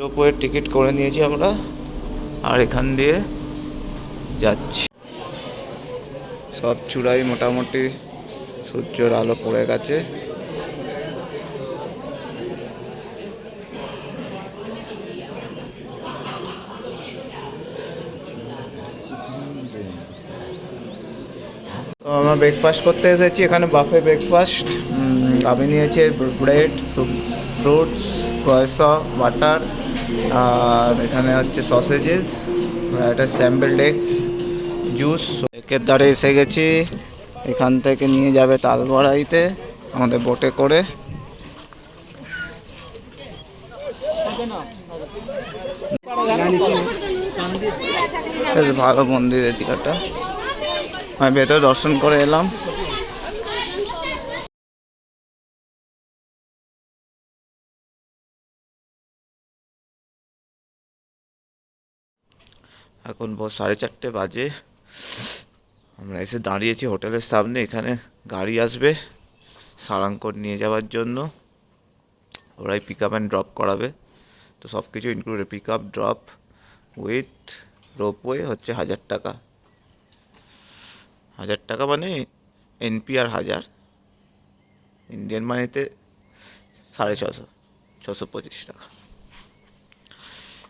রোপওয়ের ticket করে নিয়েছি আমরা, আর এখান দিয়ে যাচ্ছি। সব চূড়াই মোটামুটি সূর্যের আলো পড়ে গেছে। আমরা ব্রেকফাস্ট করতে এসেছি, এখানে বাফে ব্রেকফাস্ট আমি নিয়েছি ব্রেড ফ্রুটস কয়েসা বাটার আর এখানে হচ্ছে সসেজেস একটা স্ট্যাম্বেল এগস জুস একের দ্বারে এসে গেছি, এখান থেকে নিয়ে যাবে তালবড়াইতে আমাদের বোটে করে। বেশ ভালো মন্দির এদিকটা। আমি ভেতরে দর্শন করে এলাম। এখন বস সাড়ে চারটে বাজে। আমরা এসে দাঁড়িয়েছি হোটেলের সামনে, এখানে গাড়ি আসবে সারাঙ্কট নিয়ে যাওয়ার জন্য। ওরাই পিক আপ অ্যান্ড ড্রপ করাবে। তো সব কিছু included pick up drop with ropeway হচ্ছে হাজার টাকা। হাজার টাকা মানে এনপিআর হাজার। ইন্ডিয়ান মানিতে সাড়ে ছশো ছশো পঁচিশ টাকা।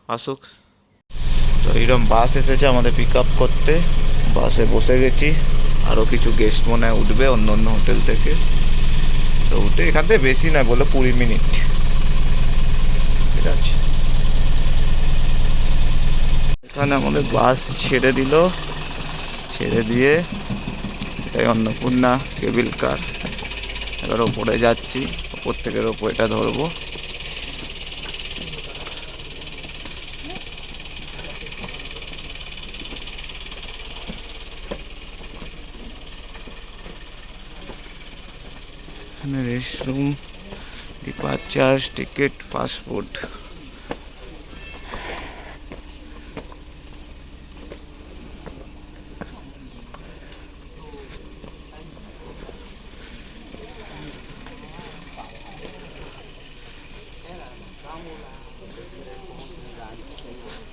আসুক। তো এইরকম বাস এসেছে আমাদের পিক আপ করতে। বাসে বসে গেছি। আরও কিছু গেস্ট মনে হয় উঠবে অন্য অন্য হোটেল থেকে। তো উঠে এখান থেকে বেশি না বলে কুড়ি মিনিট। ঠিক আছে। এখানে আমাদের বাস ছেড়ে দিল। ছেড়ে দিয়ে এটাই অন্নপূর্ণা কেবিল কার এবার ওপরে যাচ্ছি। ওপর থেকে ওপরটা ধরবো এখানে রেস্টরুম ডিপার্চার টিকিট পাসপোর্ট।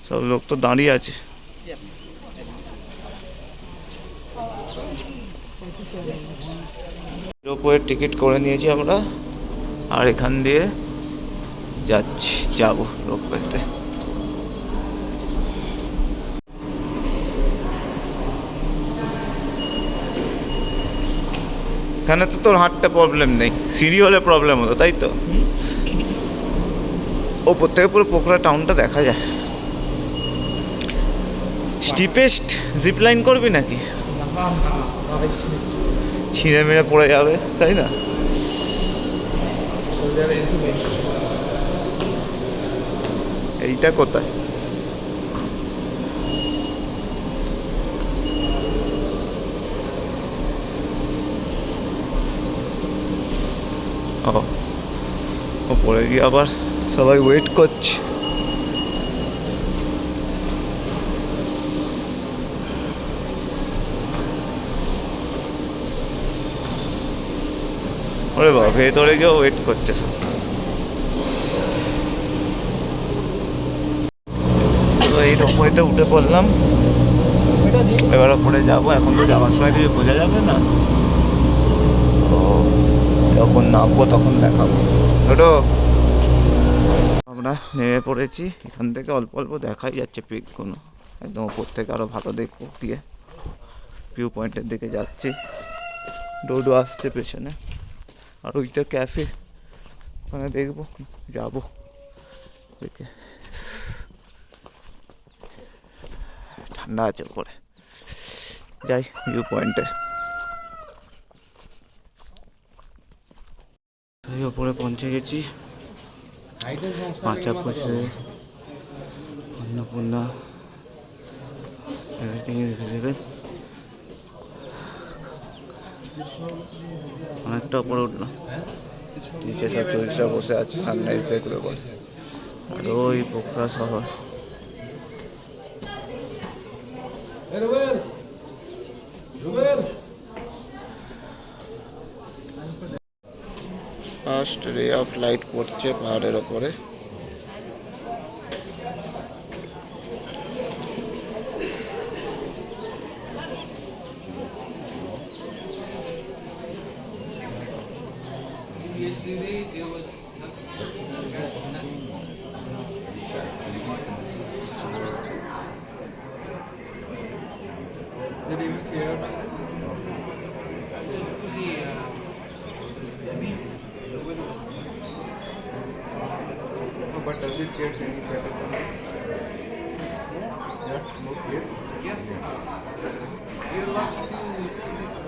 সব লোক তো দাঁড়িয়ে আছে। রোপওয়ের টিকিট করে নিয়েছি আমরা। আর এখান দিয়ে যাচ্ছি যাব রোপওয়েতে এখানে তো তোর হাঁটতে প্রবলেম নেই সিঁড়ি হলে প্রবলেম হতো তাই তো ওপর থেকে পুরো পোখরা টাউনটা দেখা যায় স্টিপেস্ট জিপ লাইন করবি নাকি ছিঁড়ে মেরে পড়ে যাবে তাই না এইটা কোথায়? ও। পড়ে গিয়ে আবার সবাই ওয়েট করছে। ওরে বাবা, ভেতরে গিয়ে ওয়েট করছে সব। তো এই রোপওয়েতে উঠে পড়লাম। এবার ওপরে যাব, এখন তো যাওয়ার সময় কিছু বোঝা যাবে না। তো যখন নামবো তখন দেখাবো। ওটো আমরা নেমে পড়েছি, এখান থেকে অল্প অল্প দেখাই যাচ্ছে পিকগুলো। একদম ওপর থেকে আরও ভালো দেখব দিয়ে। ভিউ পয়েন্টের দিকে যাচ্ছি। ডোডো আসছে পেছনে। আর ওইটা ক্যাফে ওখানে দেখব, যাব। দেখে। ঠান্ডা আছে উপরে। যাই ভিউ পয়েন্টে ওপরে পৌঁছে গেছি। পাঁচা বসে অন্নপূর্ণা। এভরিথিং ইজ ভিজিবল অনেকটা উপরে উঠল। নিচে সব টুরিস্টরা বসে আছে সানরাইজ দেখবে বসে। আর ওই পোখরা শহর। ফার্স্ট রে অফ লাইট পড়ছে পাহাড়ের ওপরে। jadi fair no, but does it get any better than? Yeah, more clear? Yes. Yeah. To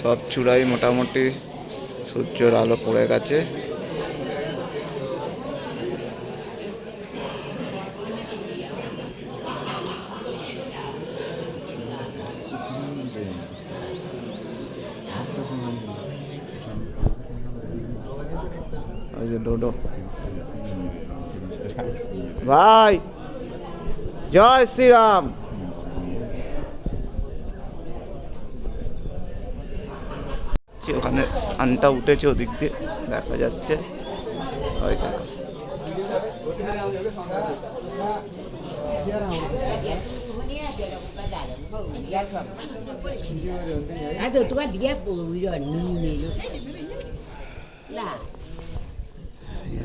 সব চূড়াই মোটামুটি সূর্যের আলো পড়ে গেছে। ডোডো। ভাই জয় শ্রীরাম যে সানটা উঠেছে ওদিক দিয়ে দেখা যাচ্ছে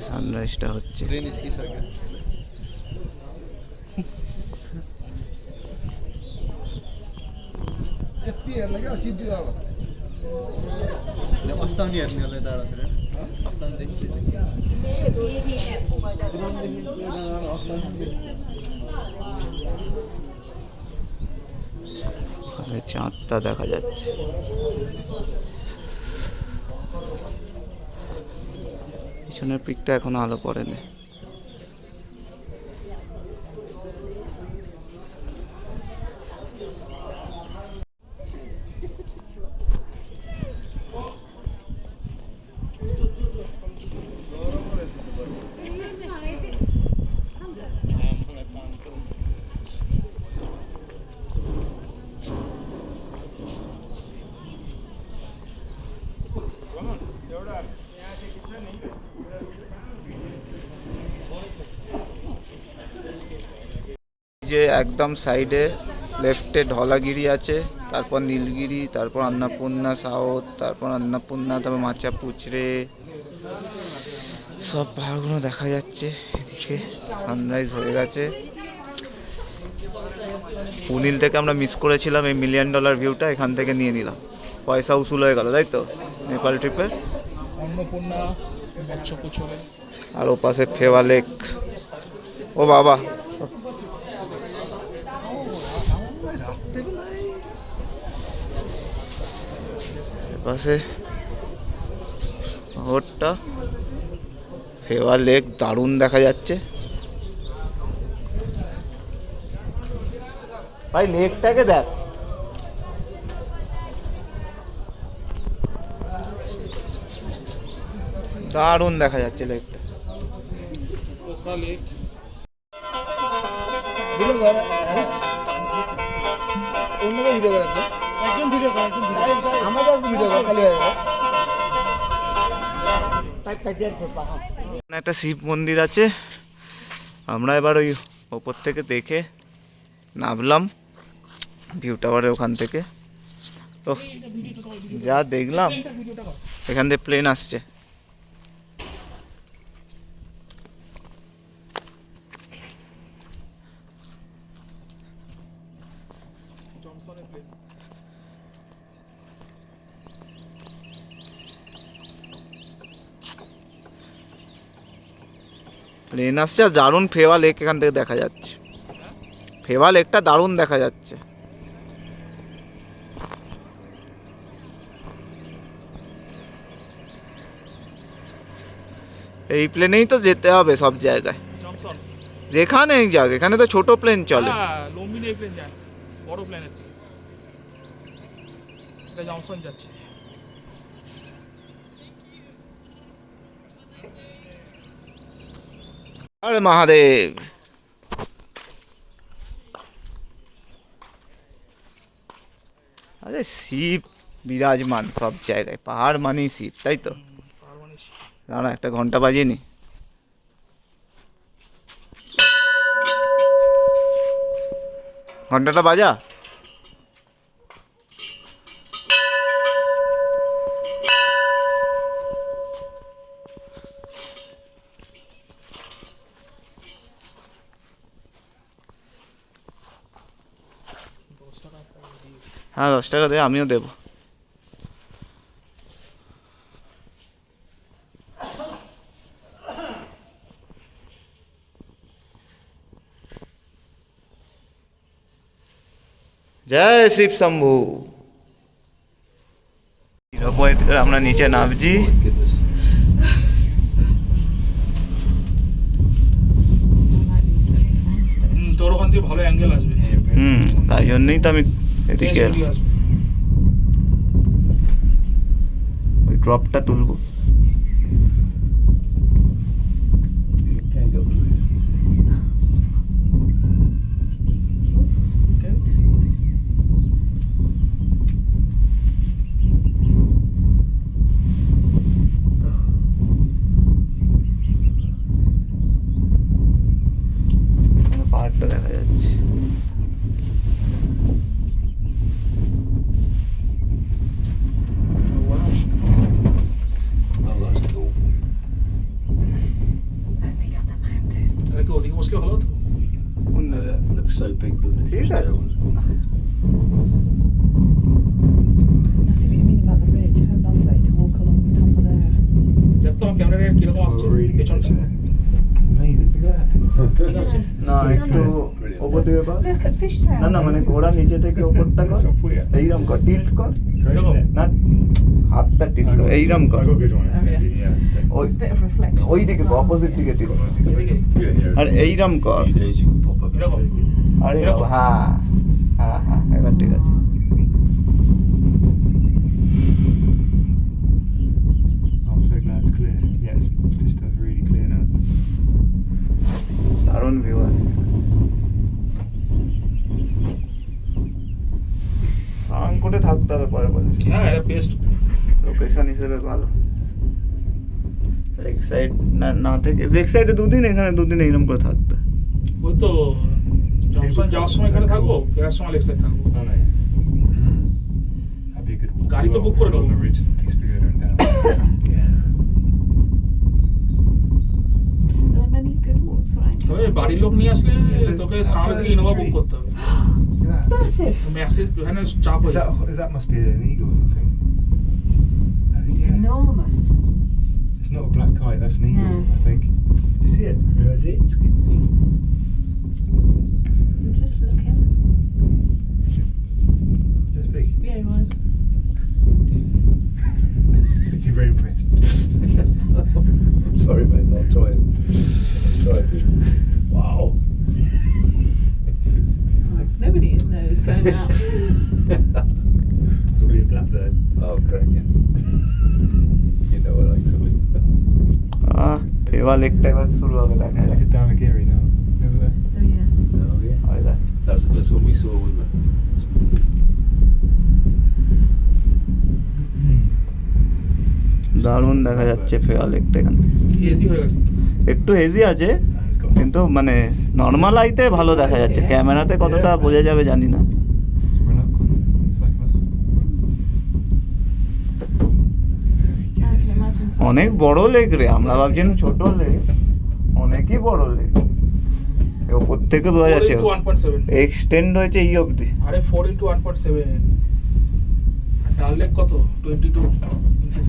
সানরাইজটা হচ্ছে Train is sir क्या? वास्तव हेर्ने होला यताबाट वास्तव चाहिँ ওখানে চাঁদটা দেখা যাচ্ছে পিছনের পিকটা এখনো আলো পড়েনি যে একদম সাইডে লেফটে ঢলাগিরি আছে তারপর নীলগিরি তারপর অন্নপূর্ণা সাউথ তারপর অন্নপূর্ণা তারপর মাচা পুচড়ে সব পাহাড়গুলো দেখা যাচ্ছে এদিকে। সানরাইজ হয়ে গেছে। উনিল থেকে আমরা মিস করেছিলাম এই মিলিয়ন ডলার ভিউটা এখান থেকে নিয়ে নিলাম। পয়সা উসুল হয়ে গেল তাই তো? নেপাল ট্রিপের আর ওপাশে ফেওয়া লেক ও বাবা এপাশে শহরটা। ফেওয়া লেক দারুণ দেখা যাচ্ছে। ভাই লেকটাকে দেখ। দারুণ দেখা যাচ্ছে লেকটা পোখরা লেক একজন ভিডিও করে একজন এখানে একটা শিব মন্দির আছে। আমরা এবার ওই ওপর থেকে দেখে নামলাম ভিউ টাওয়ারের ওখান থেকে। তো যা দেখলাম এখান থেকে প্লেন আসছে। জনসনের প্লেন প্লেন আসছে আর দারুণ ফেওয়া লেক এখান থেকে দেখা যাচ্ছে। ফেওয়া লেকটা দারুণ দেখা যাচ্ছে। এই প্লেনেই তো যেতে হবে সব জায়গায়। যেখানেই যাক এখানে তো ছোট প্লেন চলে। লম্বিনী প্লেন যায় বড় এটা জনসন যাচ্ছে। আরে মহাদেব। আরে শিব বিরাজমান সব জায়গায়, পাহাড় মানেই শিব, তাই তো? দাঁড়া একটা ঘণ্টা বাজিয়ে নি। ঘন্টাটা বাজা? হ্যাঁ দশ টাকা দে আমিও দেবো। জয় শিব শম্ভু। আমরা নিচে নামছি। তোর ওখান থেকে ভালো অ্যাঙ্গেল আসবে। হুম তাই জন্যই তো আমি এদিকে ওই ড্রপটা তুলবো Can't go blue. এখানে পাহাড়টা দেখা যাচ্ছে Oh, that's cool. তাহলে কি ওদিকে বসলে ভালো হতো কোন No, that looks so big, doesn't it? ঠিক আছে I see what you mean about the ridge. How lovely to walk along the top of there. কীরকম আসছে? পেছনটা. না একটু ওপর থেকে কর. না না মানে ঘোড়া নিচে থেকে ওপরটা কর. এইরকম কর টিল্ট কর। না হাতটা টিল্ট কর এইরকম কর। yeah. ওই দিকে অপোজিট দিকে টিল্ট. আর এইরম কর। আরে হ্যাঁ। হ্যাঁ হ্যাঁ এবার ঠিক আছে I'm so glad it's clear. Yeah, it's fish that's really clear now. দারুণ ভিউ আছে। থাকতে হবে পরে পরে হ্যাঁ এটা বেস্ট লোকেশন হিসেবে ভালো। লেক সাইড না না থেকে লেক সাইডে দুদিন এখানে দুদিন এইরকম করে থাকতে। ওই তো জংশন যাওয়ার সময় এখানে থাকব ফেরার সময় লেক সাইড থাকব. গাড়ি তো well, করে নেব। তবে বাড়ির লোক নিয়ে আসলে তোকে সামনে থেকে ইনোভা বুক করতে হবে Look at that. Massive. Maxi এখানে চাপ Is হয়ে that, যাবে is that must be an eagle or something? I think, It's yeah. enormous. It's not a black kite, that's an eagle, No. I think. Did you see it? Yeah, it's I'm just looking. just big. Yeah, it was. Is he very impressed? Will be a blackbird. Oh, cracking. you know I like something. আহ ফেওয়া লেকটা এবার শুরু হবে দেখা Look at Damagiri now. Remember that? oh yeah. Oh, yeah. হয় দেখ। That's the first one we saw, wasn't it? দারুণ দেখা যাচ্ছে ফেওয়া লেকটা এখান হয়ে একটু হেজি আছে it's কিন্তু মানে নর্মাল আইতে ভালো দেখা যাচ্ছে ক্যামেরাতে কতটা বোঝা যাবে জানি না অনেক বড় লেক রে। আমরা ভাবছিলাম ছোট লেক অনেকই বড় লেক ওপর থেকে বোঝা যাচ্ছে। ওয়ান পয়েন্ট সেভেন এক্সটেন্ড হয়েছে এই অবধি। আরে four into one point seven Dal lake কত? টোয়েন্টি টু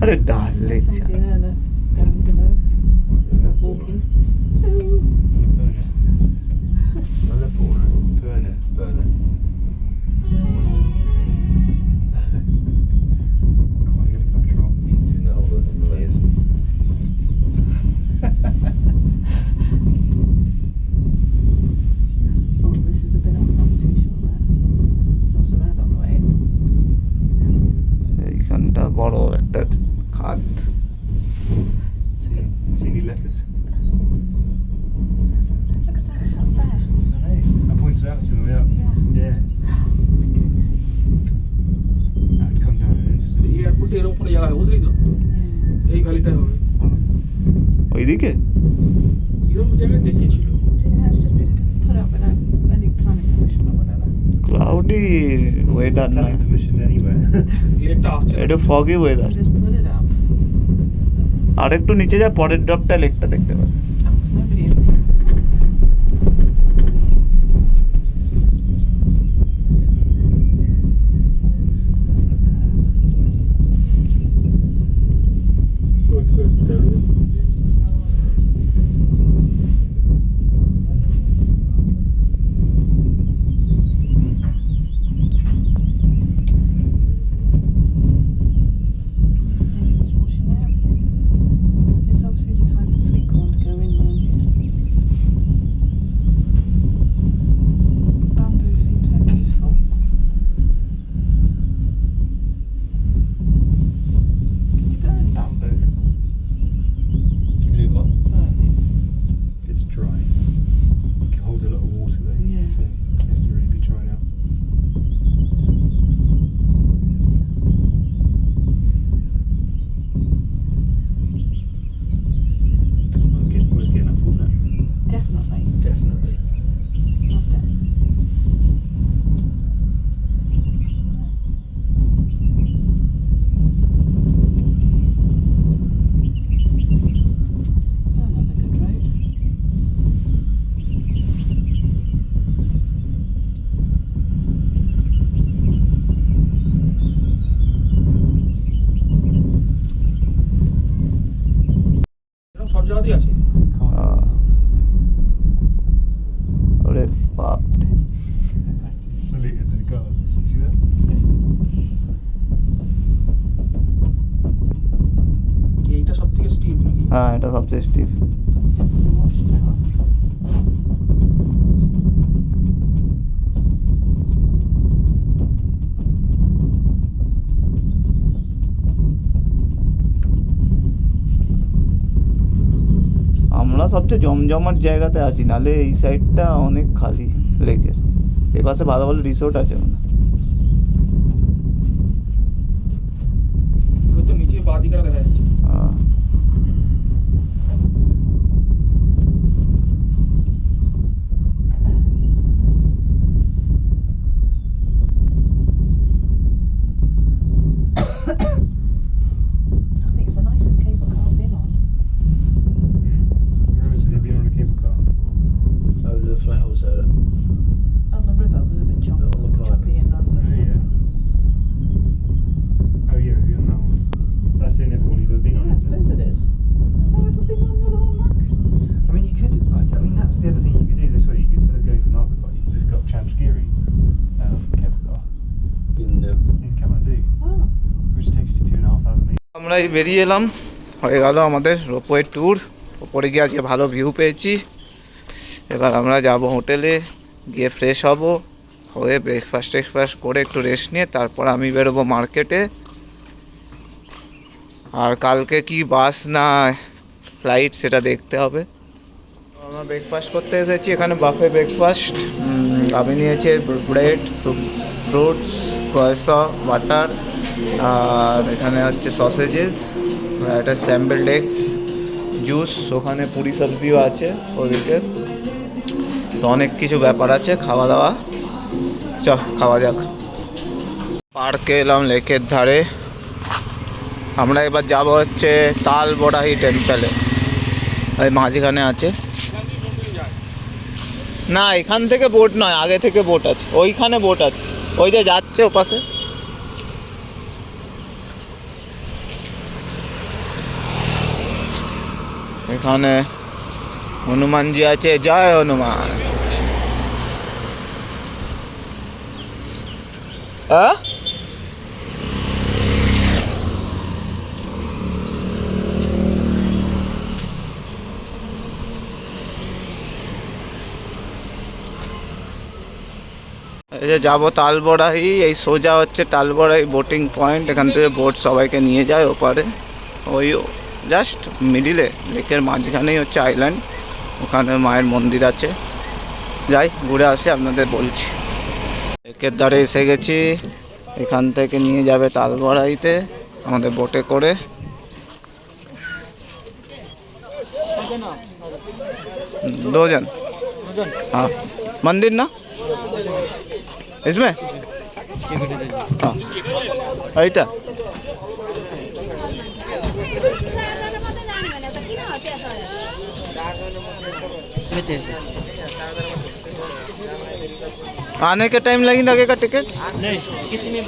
আরে ডাল লেক ফগি ওয়েদার. আর একটু নিচে যা পরের ড্রপটা লেকটা দেখতে পাবে এটা সবচেয়ে স্টিপ. আমরা সবচেয়ে জমজমাট জায়গাতে আছি, নালে এই সাইডটা অনেক খালি লেকের এই পাশে ভালো ভালো রিসোর্ট আছে মনে আমরা এই বেরিয়ে এলাম। হয়ে গেল আমাদের রোপওয়ে ট্যুর ওপরে গিয়ে আজকে ভালো ভিউ পেয়েছি। এবার আমরা যাব হোটেলে গিয়ে ফ্রেশ হব। হয়ে ব্রেকফাস্ট টেকফাস্ট করে একটু রেস্ট নিয়ে তারপর আমি বেরোবো মার্কেটে আর কালকে কি বাস না ফ্লাইট সেটা দেখতে হবে। আমরা ব্রেকফাস্ট করতে এসেছি, এখানে বাফে ব্রেকফাস্ট আমি নিয়েছি ব্রেড ফ্রুটস পয়সা বাটার আর এখানে হচ্ছে সসেজেস একটা স্ক্র্যাম্বলড এগস জুস ওখানে পুরি সবজিও আছে ওদিকে। তো অনেক কিছু ব্যাপার আছে, খাওয়া দাওয়া। চ খাওয়া যাক। পার্কে এলাম লেকের ধারে। আমরা এবার যাব হচ্ছে তাল বড়াহি টেম্পেলে ওই মাঝখানে আছে। না, এখান থেকে বোট নয়, আগে থেকে বোট আছে। ওইখানে বোট আছে। ওই যে যাচ্ছে ওপাশে। এখানে হনুমানজি আছে জয় হনুমান হ্যাঁ এই যে যাব তালবড়াহি এই সোজা হচ্ছে তালবড়াহি বোটিং পয়েন্ট এখান থেকে বোট সবাইকে নিয়ে যায় ওপারে। ওই জাস্ট মিডিলে লেকের মাঝখানেই হচ্ছে আইল্যান্ড ওখানে মায়ের মন্দির আছে যাই ঘুরে আসি আপনাদের বলছি লেকের ধারে এসে গেছি এখান থেকে নিয়ে যাবে তালবড়াইতে আমাদের বোটে করে दो जन हाँ मंदिर ना इसमें हाँ ऐटा आने के टाइम लगी लगेगा टिकट नहीं किसी में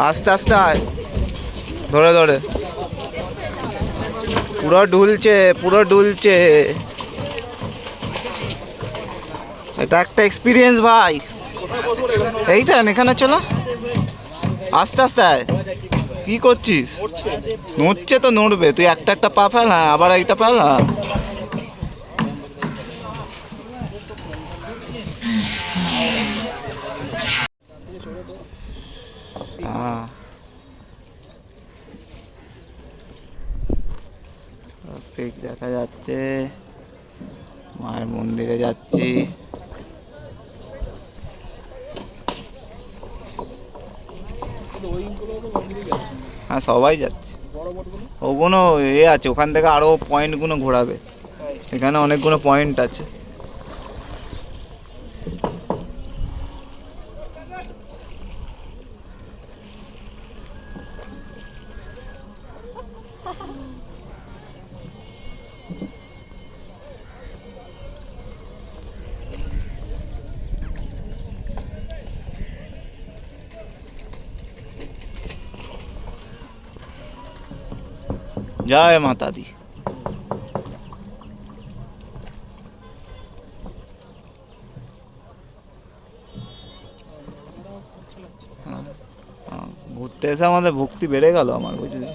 আস্তে আস্তে আয় ধরে ধরে পুরো ডুলছে পুরো ডুলছে এটা একটা এক্সপিরিয়েন্স ভাই এইটা এখানে চলো আস্তে আস্তে আয় কি করছিস? নড়ছে তো নড়বে, তুই একটা একটা পা ফেল হ্যাঁ আবার এইটা ফেল হ্যাঁ। হ্যাঁ। দেখা যাচ্ছে, মায়ের মন্দিরে যাচ্ছি। হ্যাঁ সবাই যাচ্ছে। ওগুলো এ আছে ওখান থেকে আরও পয়েন্টগুলো ঘোরাবে। এখানে অনেকগুলো পয়েন্ট আছে। জয় মাতা দি। হ্যাঁ, হ্যাঁ, ঘুরতে এসে আমাদের ভক্তি বেড়ে গেল আমার বুঝলি?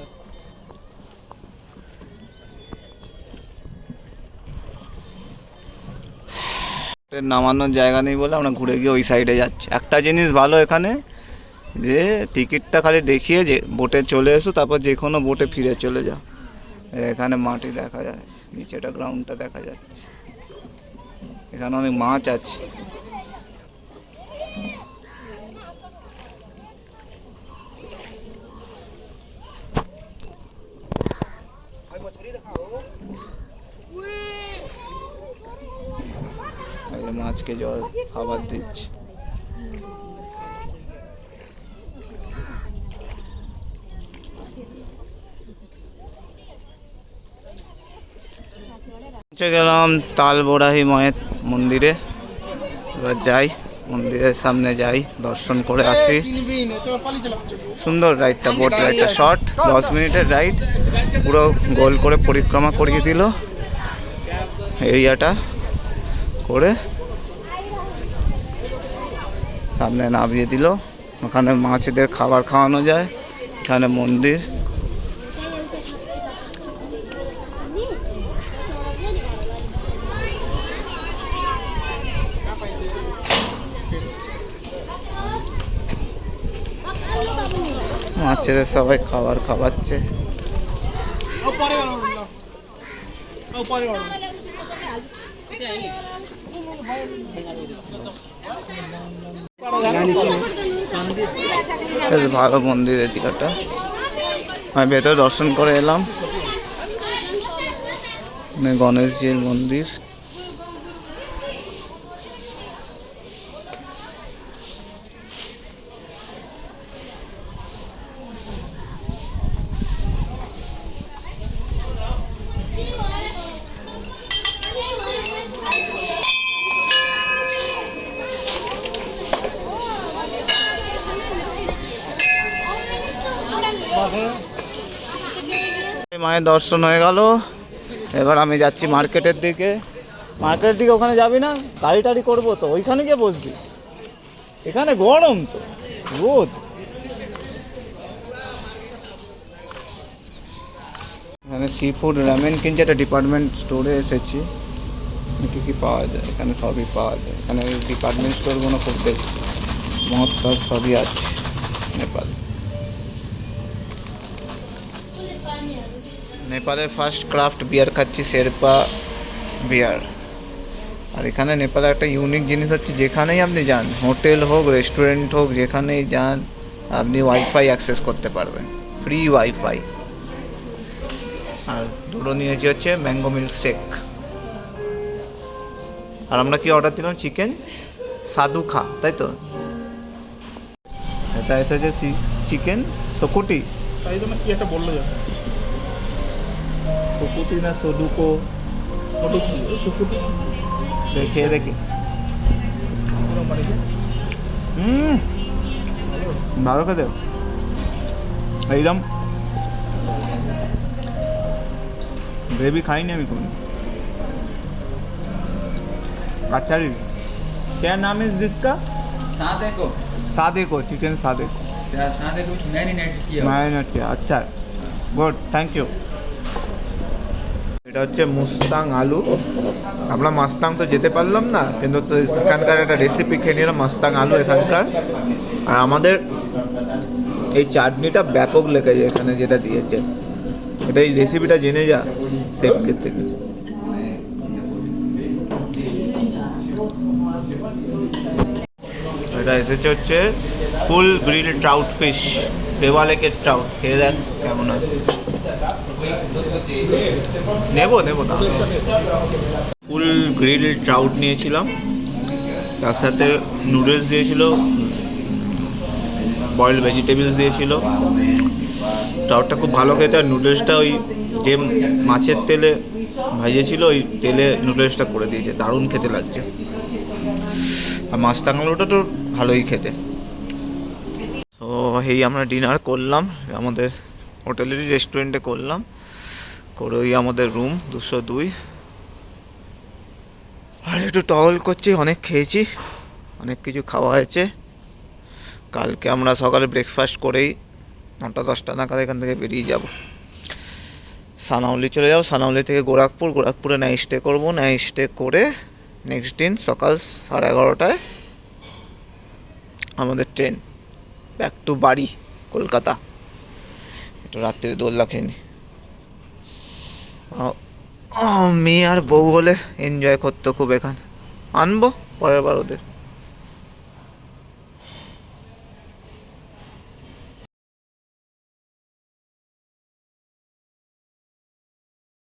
নামানোর জায়গা নেই বলে আমরা ঘুরে গিয়ে ওই সাইডে যাচ্ছি। একটা জিনিস ভালো এখানে যে টিকিটটা খালি দেখিয়ে যে বোটে চলে এসো তারপর যে কোনো বোটে ফিরে চলে যাও। এখানে মাটি দেখা যায় নিচেটা গ্রাউন্ডটা দেখা যাচ্ছে। এখানে অনেক মাছ আছে। এই যে মাছকে জল খাবার দিচ্ছে। পৌঁছে গেলাম তালবোড়াহি মায়ের মন্দিরে। এবার যাই মন্দিরের সামনে যাই দর্শন করে আসি। সুন্দর রাইডটা বোট রাইডটা শর্ট দশ মিনিটের রাইড পুরো গোল করে পরিক্রমা করিয়ে দিল। এরিয়াটা করে সামনে নামিয়ে দিল। ওখানে মাছেদের খাবার খাওয়ানো যায়। এখানে মন্দির। মাছেদের সবাই খাবার খাওয়াচ্ছে। বেশ ভালো মন্দির এদিকটা। আমি ভেতরে দর্শন করে এলাম। এখানে গণেশজির মন্দির। মায়ের দর্শন হয়ে গেল। এবার আমি যাচ্ছি মার্কেটের দিকে। মার্কেটের দিকে ওখানে যাবি না? গাড়ি টাড়ি করব তো। ওইখানে গিয়ে বসবি। এখানে গরম তো। রোদ। এখানে সি ফুড র্যামেন কিনছে। একটা ডিপার্টমেন্ট স্টোরে এসেছি। কী কী পাওয়া যায়? এখানে সবই পাওয়া যায়। এখানে ডিপার্টমেন্ট স্টোরগুলো খুব দেখছি মহৎকার সবই আছে। নেপাল। নেপালের ফার্স্ট ক্রাফট বিয়ার খাচ্ছি, শেরপা বিয়ার আর এখানে নেপালে একটা ইউনিক জিনিস হচ্ছে, যেখানেই আপনি যান, হোটেল হোক রেস্টুরেন্ট হোক, যেখানেই যান, আপনি ওয়াইফাই অ্যাক্সেস করতে পারবেন ফ্রি ওয়াইফাই আর দুটো নিয়েছি হচ্ছে ম্যাঙ্গো মিল্ক শেক আর আমরা কি অর্ডার দিলাম? চিকেন সাদু খা তাই তো? এটা এসেছে চিকেন সকুটি তাই জন্য কি একটা বলল যাবে সকুটি না সদুকো সটুকি সুকুটি দেখে দেখি এরকম বানিয়েছে হুম ভালো খেতে এইরকম গ্রেভি খাইনি আমি কোনো अच्छा जी क्या नाम है जिसका सादे को सादे को चिकन सादे को सादे को कुछ मैरिनेट किया ম্যারিনেট কিয়া আচ্ছা গুড থ্যাংক ইউ এটা হচ্ছে মুস্তাং আলু। আমরা মাস্তাং তো যেতে পারলাম না, কিন্তু এখানকার একটা রেসিপি খেয়ে নিলাম, মাস্তাং আলু এখানকার। আর আমাদের এই চাটনিটা ব্যাপক লেগেছে এখানে যেটা দিয়েছে। এটা এই রেসিপিটা জেনে যা সেফ ক্ষেত্রে এটা এসেছে হচ্ছে ফুল গ্রিল ট্রাউট ফিশ দেওয়া ট্রাউট খেয়ে দেখ কেমন হয়। নেব নেব না ফুল গ্রিল ট্রাউট নিয়েছিলাম। তার সাথে নুডলস দিয়েছিল বয়েল ভেজিটেবলস দিয়েছিল। ট্রাউটটা খুব ভালো খেতে, আর নুডলসটা ওই যে মাছের তেলে ভাজিয়েছিল, ওই তেলে নুডলসটা করে দিয়েছে। দারুণ খেতে লাগছে। আর মাছ টাঙালোটা তো ভালোই খেতে। তো এই আমরা ডিনার করলাম, আমাদের হোটেলেরই রেস্টুরেন্টে করলাম। করে ওই আমাদের রুম দুশো দুই। আর একটু টহল করছি অনেক খেয়েছি অনেক কিছু খাওয়া হয়েছে। কালকে আমরা সকালে ব্রেকফাস্ট করেই নটা দশটা নাগাদ এখান থেকে বেরিয়ে যাব। সানাউলি চলে যাব সানাউলি থেকে গোরাখপুর গোরাখপুরে নাইট স্টে করব। নাইট স্টে করে নেক্সট দিন সকাল সাড়ে এগারোটায় আমাদের ট্রেন ব্যাক টু বাড়ি কলকাতা। একটু রাত্রে দোল্লা খেয়ে নি। আ- আ, মেয়ে আর বউ হলে এনজয় করতো খুব এখানে আনব পরের বার ওদের